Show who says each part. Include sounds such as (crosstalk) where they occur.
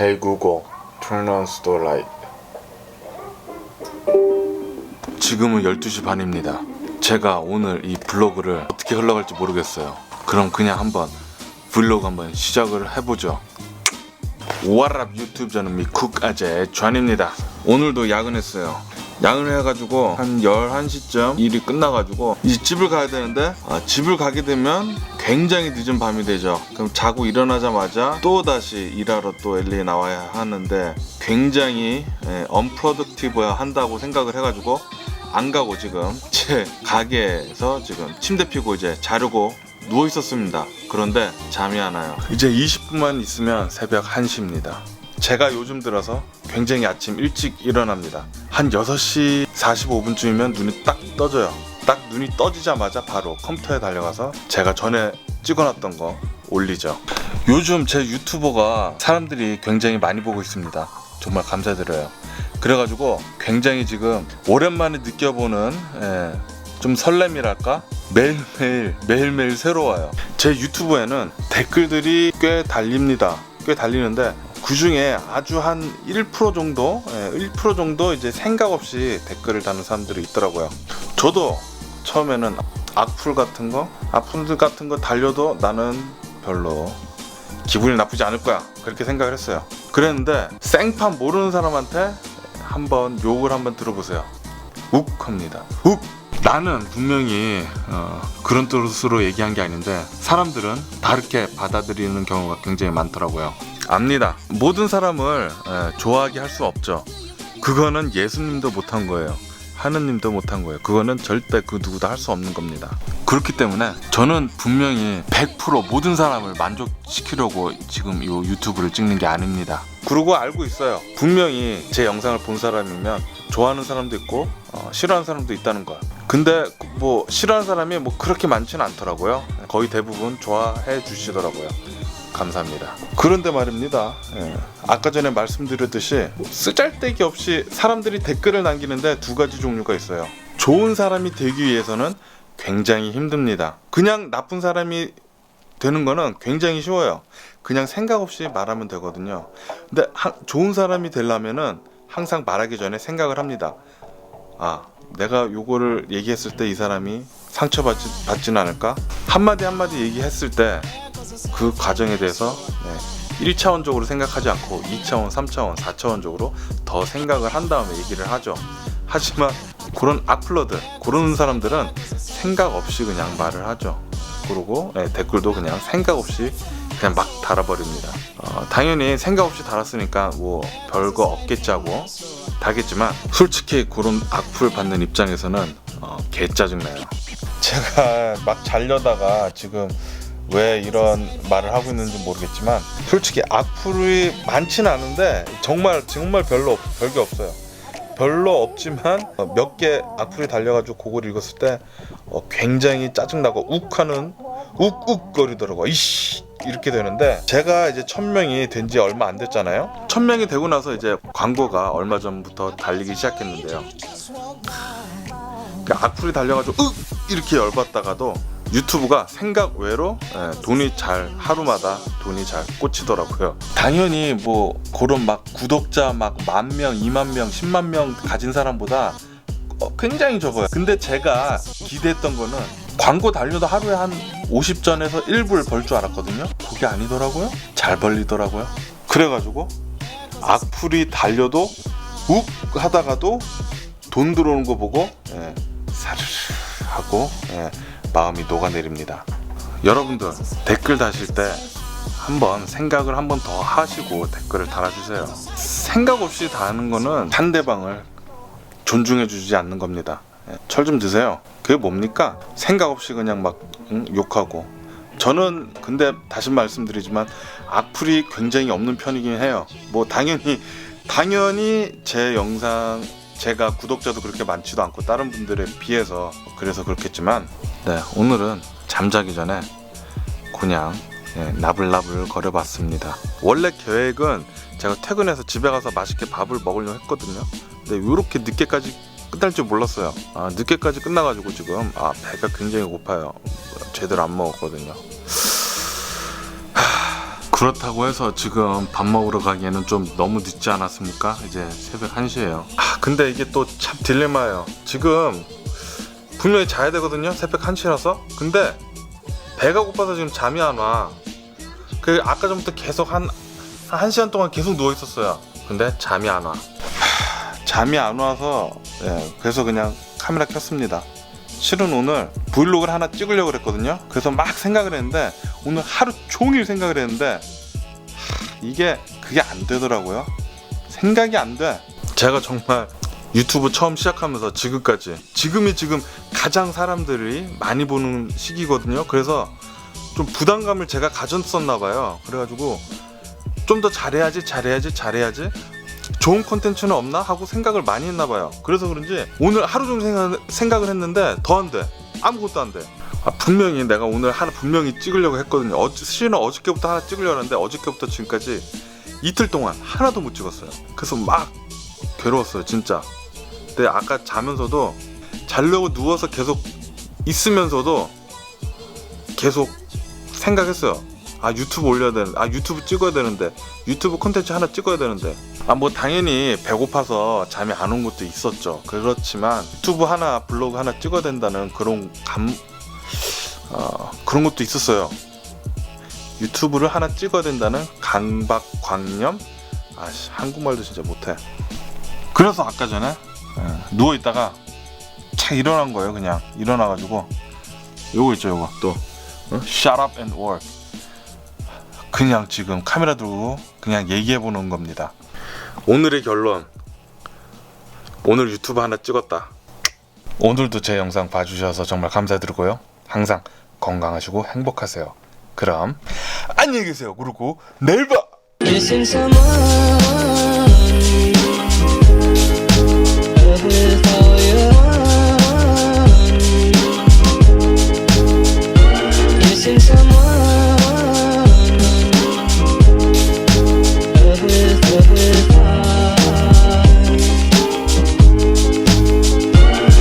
Speaker 1: Hey Google, turn on store light. 지금은 12시 반입니다. 제가 오늘 이 블로그를 어떻게 흘러갈지 모르겠어요. 그럼 그냥 한번 블로그 한번 시작을 해보죠. 오아랍 유튜브 저는 미쿡 아재 존입니다. 오늘도 야근했어요. 야근을 해가지고 한 11시쯤 일이 끝나가지고 이제 집을 가야 되는데 아, 집을 가게 되면 굉장히 늦은 밤이 되죠. 그럼 자고 일어나자마자 또 다시 일하러 또 LA에 나와야 하는데 굉장히 예, 언프로덕티브야 한다고 생각을 해가지고 안 가고 지금 (laughs) 제 가게에서 지금 침대 피고 이제 자려고 누워 있었습니다. 그런데 잠이 안 와요. 이제 20분만 있으면 새벽 1시입니다. 제가 요즘 들어서 굉장히 아침 일찍 일어납니다. 한 6시 45분쯤이면 눈이 딱 떠져요. 딱 눈이 떠지자마자 바로 컴퓨터에 달려가서 제가 전에 찍어놨던 거 올리죠. 요즘 제 유튜버가 사람들이 굉장히 많이 보고 있습니다. 정말 감사드려요. 그래가지고 굉장히 지금 오랜만에 느껴보는 예, 좀 설렘이랄까 매일매일 매일매일 새로워요. 제 유튜브에는 댓글들이 꽤 달립니다. 꽤 달리는데 그 중에 아주 한 1% 정도, 예, 1% 정도 이제 생각 없이 댓글을 다는 사람들이 있더라고요. 저도 처음에는 악플 같은 거, 악플 같은 거 달려도 나는 별로 기분이 나쁘지 않을 거야. 그렇게 생각을 했어요. 그랬는데 생판 모르는 사람한테 한번 욕을 한번 들어보세요. 욱 합니다. 욱. 나는 분명히 어, 그런 뜻으로 얘기한 게 아닌데 사람들은 다르게 받아들이는 경우가 굉장히 많더라고요. 압니다. 모든 사람을 에, 좋아하게 할 수 없죠. 그거는 예수님도 못한 거예요. 하느님도 못한 거예요. 그거는 절대 그 누구도 할 수 없는 겁니다. 그렇기 때문에 저는 분명히 100% 모든 사람을 만족시키려고 지금 이 유튜브를 찍는 게 아닙니다. 그러고 알고 있어요. 분명히 제 영상을 본 사람이면 좋아하는 사람도 있고 어, 싫어하는 사람도 있다는 걸. 근데 뭐 싫어하는 사람이 뭐 그렇게 많지는 않더라고요. 거의 대부분 좋아해 주시더라고요. 감사합니다. 그런데 말입니다. 예. 아까 전에 말씀드렸듯이 쓰잘데기 없이 사람들이 댓글을 남기는데 두 가지 종류가 있어요. 좋은 사람이 되기 위해서는 굉장히 힘듭니다. 그냥 나쁜 사람이 되는 거는 굉장히 쉬워요. 그냥 생각 없이 말하면 되거든요. 근데 하- 좋은 사람이 되려면은 항상 말하기 전에 생각을 합니다. 아, 내가 요거를 얘기했을 때 이 사람이 상처받지 받지는 않을까? 한마디 한마디 얘기했을 때 그 과정에 대해서 네, 1차원적으로 생각하지 않고 2차원, 3차원, 4차원적으로 더 생각을 한 다음에 얘기를 하죠. 하지만 그런 악플러들, 그런 사람들은 생각 없이 그냥 말을 하죠. 그러고 네, 댓글도 그냥 생각 없이 그냥 막 달아버립니다. 어, 당연히 생각 없이 달았으니까 뭐 별거 없겠지 하고 다겠지만 솔직히 그런 악플 받는 입장에서는 어, 개 짜증나요. 제가 막 잘려다가 지금 왜 이런 말을 하고 있는지 모르겠지만 솔직히 악플이 많지는 않은데 정말 정말 별로 없, 별게 없어요. 별로 없지만 어, 몇개 악플이 달려가지고 그걸 읽었을 때 어, 굉장히 짜증나고 욱하는 욱욱거리더라고. 이씨 이렇게 되는데 제가 이제 천 명이 된 지 얼마 안 됐잖아요. 천 명이 되고 나서 이제 광고가 얼마 전부터 달리기 시작했는데요. 그 악플이 달려가지고 윽 이렇게 열받다가도 유튜브가 생각 외로 예, 돈이 잘 하루마다 돈이 잘 꽂히더라고요. 당연히 뭐 그런 막 구독자 막 만 명, 이만 명, 십만 명 가진 사람보다 어, 굉장히 적어요. 근데 제가 기대했던 거는 광고 달려도 하루에 한 50전에서 1불 벌 줄 알았거든요. 그게 아니더라고요. 잘 벌리더라고요. 그래가지고 악플이 달려도 욱 하다가도 돈 들어오는 거 보고 예, 사르르 하고 예, 마음이 녹아내립니다. 여러분들 댓글 다실 때 한번 생각을 한번 더 하시고 댓글을 달아주세요. 생각 없이 다는 거는 상대방을 존중해주지 않는 겁니다. 철 좀 드세요. 그게 뭡니까? 생각 없이 그냥 막 응? 욕하고. 저는 근데 다시 말씀드리지만 악플이 굉장히 없는 편이긴 해요. 뭐 당연히 당연히 제 영상 제가 구독자도 그렇게 많지도 않고 다른 분들에 비해서 그래서 그렇겠지만 네 오늘은 잠자기 전에 그냥 예, 나불나불 거려봤습니다. 원래 계획은 제가 퇴근해서 집에 가서 맛있게 밥을 먹으려고 했거든요. 근데 이렇게 늦게까지 끝날 줄 몰랐어요. 아, 늦게까지 끝나가지고 지금 아 배가 굉장히 고파요. 제대로 안 먹었거든요. 하, 그렇다고 해서 지금 밥 먹으러 가기에는 좀 너무 늦지 않았습니까? 이제 새벽 1시예요. 아, 근데 이게 또 참 딜레마예요. 지금 분명히 자야 되거든요. 새벽 1시라서. 근데 배가 고파서 지금 잠이 안 와. 그 아까 전부터 계속 한, 한 1시간 동안 계속 누워 있었어요. 근데 잠이 안 와. 하, 잠이 안 와서 예, 그래서 그냥 카메라 켰습니다. 실은 오늘 브이로그를 하나 찍으려고 그랬거든요. 그래서 막 생각을 했는데 오늘 하루 종일 생각을 했는데 하, 이게 그게 안 되더라고요. 생각이 안 돼. 제가 정말 유튜브 처음 시작하면서 지금까지 지금이 지금 가장 사람들이 많이 보는 시기거든요. 그래서 좀 부담감을 제가 가졌었나 봐요. 그래가지고 좀 더 잘해야지, 잘해야지, 잘해야지. 좋은 콘텐츠는 없나 하고 생각을 많이 했나 봐요. 그래서 그런지 오늘 하루 종일 생각, 생각 을 했는데 더 안 돼. 아무것도 안 돼. 아, 분명히 내가 오늘 하나 분명히 찍으려고 했거든요. 어, 실은 어저께부터 하나 찍으려고 했는데 어저께부터 지금까지 이틀 동안 하나도 못 찍었어요. 그래서 막 괴로웠어요, 진짜. 근데 아까 자면서도 자려고 누워서 계속 있으면서도 계속 생각했어요. 아 유튜브 올려야 되는, 아 유튜브 찍어야 되는데 유튜브 콘텐츠 하나 찍어야 되는데 아 뭐 당연히 배고파서 잠이 안 온 것도 있었죠. 그렇지만 유튜브 하나 블로그 하나 찍어야 된다는 그런 감 어, 그런 것도 있었어요. 유튜브를 하나 찍어야 된다는 강박관념 아씨 한국말도 진짜 못해. 그래서 아까 전에 누워 있다가 착 일어난 거예요. 그냥 일어나가지고 요거 있죠, 요거 또 어? Shut up and work. 그냥 지금 카메라 들고 그냥 얘기해 보는 겁니다. 오늘의 결론. 오늘 유튜브 하나 찍었다. 오늘도 제 영상 봐주셔서 정말 감사드리고요. 항상 건강하시고 행복하세요. 그럼 안녕히 계세요. 그리고 내일 봐.
Speaker 2: Missing someone with all